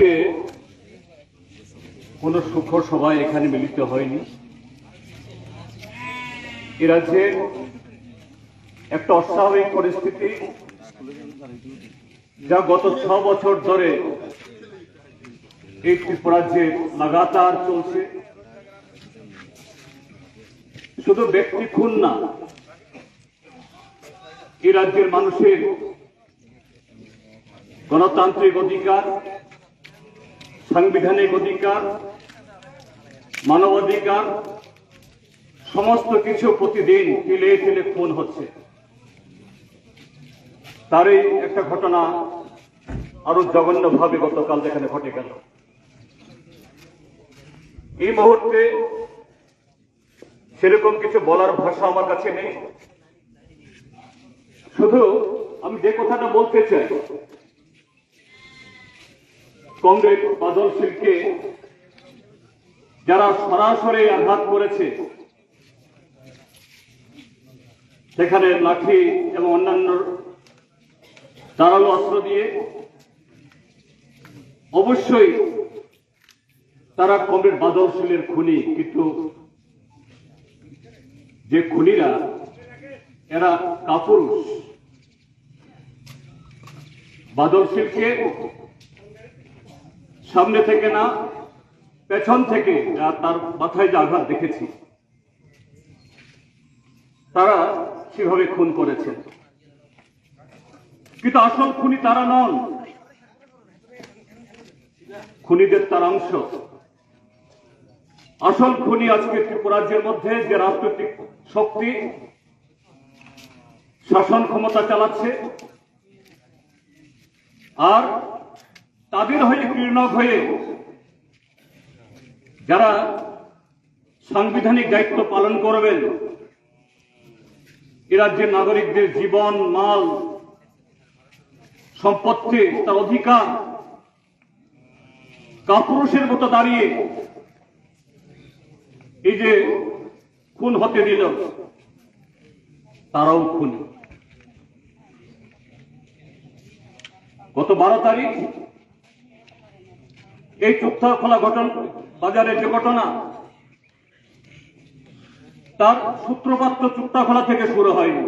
আজকে কোনো সুখ সভায় এখানে মিলিত হয়নি। এ রাজ্যে একটা অস্বাভাবিক পরিস্থিতি যা গত ছ বছর ধরে এই ত্রিপুরাজ্যে লাগাতার চলছে। শুধু ব্যক্তি খুন না এই রাজ্যের মানুষের গণতান্ত্রিক অধিকার সাংবিধানিক অধিকার, মানবাধিকার, সমস্ত কিছু প্রতিদিন তিলে তিলে খুন হচ্ছে। তারই একটা ঘটনা আরও জঘন্যভাবে গতকাল যেখানে ঘটে গেল। এই মুহূর্তে সেরকম কিছু বলার ভাষা আমার কাছে নেই। শুধু আমি যে কথাটা বলতে চাই কংগ্রেস বাদল শিল্পকে যারা সরাসরি আঘাত করেছে, সেখানে লাঠি এবং অন্যান্য ধারালো অস্ত্র দিয়ে অবশ্যই তারা কমরেড বাদল শিলের খুনি। কিন্তু যে খুনিরা, এরা কাপুরুষ। বাদল শিলকে সামনে থেকে না, পেছন থেকে তার মাথায় যে আঘাত দেখেছি, তারা সেভাবে খুন করেছেন। কিন্তু আসল খুনি তারা নন। খুনিদের তার অংশ। আসল খুনি আজকে ত্রিপুরাজ্যের মধ্যে যে রাজনৈতিক শক্তি, শাসন ক্ষমতা চালাচ্ছে, আর তাদের হয়ে কীর্ণক হয়ে যারা সাংবিধানিক দায়িত্ব পালন করবেন, এ রাজ্যের নাগরিকদের জীবন, মাল, সম্পত্তি, তার অধিকার, কাপুরুষের মতো দাঁড়িয়ে এই যে খুন হতে দিল, তারাও খুন। গত বারো তারিখ এই চুক্তা খোলা ঘটন বাজারের যে ঘটনা, তার সূত্রপাত খোলা থেকে শুরু হয়নি।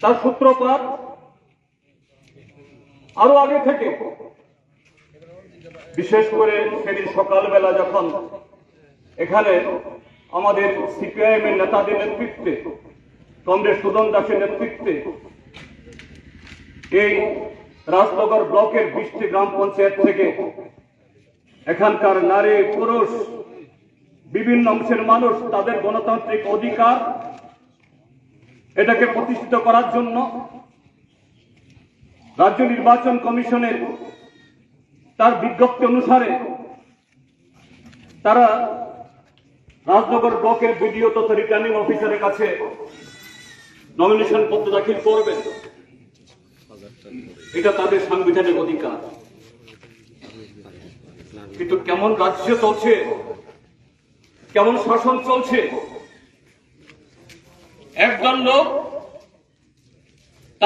তার সূত্রপাত আরও আগে থেকে। বিশেষ করে সেদিন সকালবেলা যখন এখানে আমাদের সিপিআইএম এর নেতাদের নেতৃত্বে, কংগ্রেস সুদন দাসের নেতৃত্বে এই রাজনগর ব্লকের বিশটি গ্রাম পঞ্চায়েত থেকে এখানকার নারী, পুরুষ, বিভিন্ন অংশের মানুষ তাদের গণতান্ত্রিক অধিকার এটাকে প্রতিষ্ঠিত করার জন্য রাজ্য নির্বাচন কমিশনের তার বিজ্ঞপ্তি অনুসারে তারা রাজনগর ব্লকের বিডিও তথা রিটার্নিং অফিসারের কাছে নমিনেশন পত্র দাখিল করবেন। এটা তাদের সাংবিধানিক অধিকার। কিন্তু কেমন রাজ্য চলছে? কেমন শাসন চলছে? একদল লোক